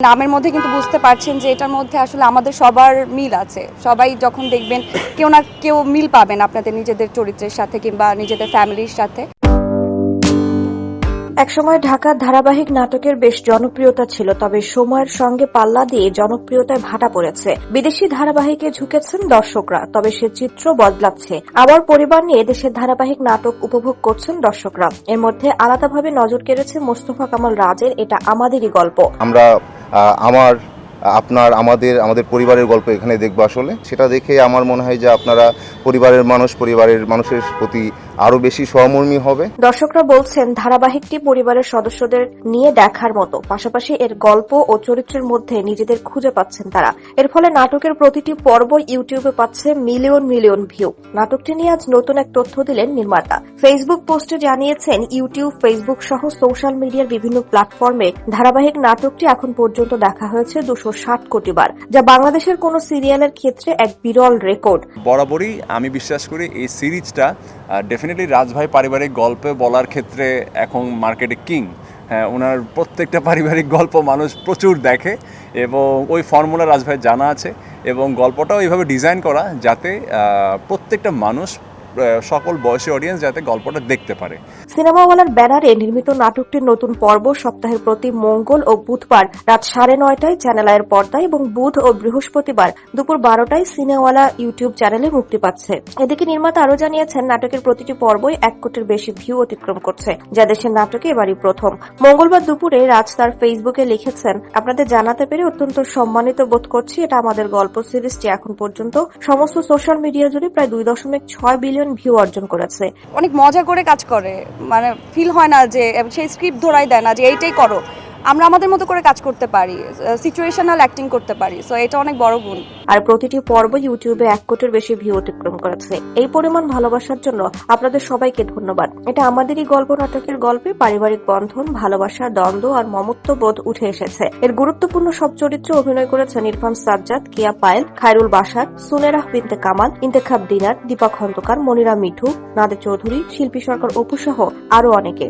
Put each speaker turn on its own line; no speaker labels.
নামের মধ্যে কিন্তু বুঝতে পারছেন যে এটার মধ্যে আসলে আমাদের সবার মিল আছে। সবাই যখন দেখবেন কেউ না কেউ মিল পাবেন আপনাদের নিজেদের চরিত্রের সাথে কিংবা নিজেদের ফ্যামিলির সাথে।
একসময় ঢাকার ধারাবাহিক নাটকের বেশ জনপ্রিয়তা ছিল তবে সময়ের সঙ্গে পাল্লা দিয়ে জনপ্রিয়তায় ভাটা পড়েছে। বিদেশি ধারাবাহিকে ঝুঁকেছেন দর্শকরা তবে সে চিত্র বদলাচ্ছে। আবার পরিবার নিয়ে দেশের ধারাবাহিক নাটক উপভোগ করছেন দর্শকরা। এর মধ্যে আলাদাভাবে নজর কেড়েছে মোস্তফা কামাল রাজের এটা আমাদেরই গল্প।
আমরা আমার আপনার আমাদের আমাদের পরিবারের গল্প এখানে দেখব আসলে। সেটা দেখে আমার মনে হয় যে আপনারা পরিবারের মানুষ, পরিবারের মানুষের প্রতি আরও বেশি সহমর্মী হবে।
দর্শকরা বলছেন, ধারাবাহিকটি পরিবারের সদস্যদের নিয়ে দেখার মতো। পাশাপাশি এর গল্প ও চরিত্রের মধ্যে নিজেদের খুঁজে পাচ্ছেন তারা। এর ফলে নাটকের প্রতিটি পর্ব ইউটিউবে পাচ্ছে মিলিয়ন মিলিয়ন ভিউ। নাটকটি নিয়ে আজ নতুন এক তথ্য দিলেন নির্মাতা। ফেসবুক পোস্টে জানিয়েছেন, ইউটিউব, ফেসবুক সহ সোশ্যাল মিডিয়ার বিভিন্ন প্ল্যাটফর্মে ধারাবাহিক নাটকটি এখন পর্যন্ত দেখা হয়েছে দুশো ষাট কোটি বার, যা বাংলাদেশের কোন সিরিয়ালের ক্ষেত্রে এক বিরল রেকর্ড।
বরাবরই আমি বিশ্বাস করি এই সিরিজটা ডেফিনেটলি রাজভাই পারিবারিক গল্পে বলার ক্ষেত্রে এখন মার্কেটে কিং হ্যাঁ ওনার প্রত্যেকটা পারিবারিক গল্প মানুষ প্রচুর দেখে এবং ওই ফর্মুলা রাজভাই জানা আছে এবং গল্পটাও এইভাবে ডিজাইন করা যাতে প্রত্যেকটা মানুষ সকল বয়সী অডিয়েন্স যাতে গল্পটা দেখতে পারে।
সিনেমাওয়ালার ব্যানারে নির্মিত নাটকটির নতুন পর্ব সপ্তাহের প্রতি মঙ্গল ও বুধবার রাত সাড়ে নয়টায় চ্যানেল আয়ের পর্দায় এবং বুধ ও বৃহস্পতিবার দুপুর বারোটায় সিনেওয়ালা ইউটিউব চ্যানেলে মুক্তি পাচ্ছে। এদিকে নির্মাতা আরও জানিয়েছেন, নাটকের প্রতিটি পর্বই এক কোটির বেশি ভিউ অতিক্রম করছে, যা দেশের নাটকে এবারই প্রথম। মঙ্গলবার দুপুরে রাজ তার ফেসবুকে লিখেছেন, আপনাদের জানাতে পেরে অত্যন্ত সম্মানিত বোধ করছি, এটা আমাদের গল্প সিরিজটি এখন পর্যন্ত সমস্ত সোশ্যাল মিডিয়া জুড়ে প্রায় দুই দশমিক ছয় বিলিয়ন ভিউ অর্জন করেছে।
অনেক মজা করে কাজ করে। মানে ফিল হয় না যে সেই স্ক্রিপ্ট ধরাই দেয় না যে এইটাই করো। আমরা আমাদের মতো করে কাজ করতে পারি সিচুয়েশনাল অ্যাক্টিং করতে পারি সো এটা অনেক বড় গুণ।
আর প্রতিটি পর্ব ইউটিউবে এক কোটির বেশি ভিউ অতিক্রম করেছে। এই পরিমাণ ভালোবাসার জন্য আপনাদের সবাইকে ধন্যবাদ। এটা আমাদেরই গল্প, নাটকের গল্পে পারিবারিক বন্ধন, ভালোবাসা, দ্বন্দ্ব আর মমত্ববোধ উঠে এসেছে। এর গুরুত্বপূর্ণ সব চরিত্রে অভিনয় করেছেন ইরফান সাজ্জাদ, কিয়া পায়েল, খায়রুল বাসার সুনেরাহ বিনতে কামাল, ইন্তেখাব দিনার দীপা খন্দকার, মনিরা মিঠু নাদের চৌধুরী, শিল্পী সরকার অপু সহ আরও অনেকে।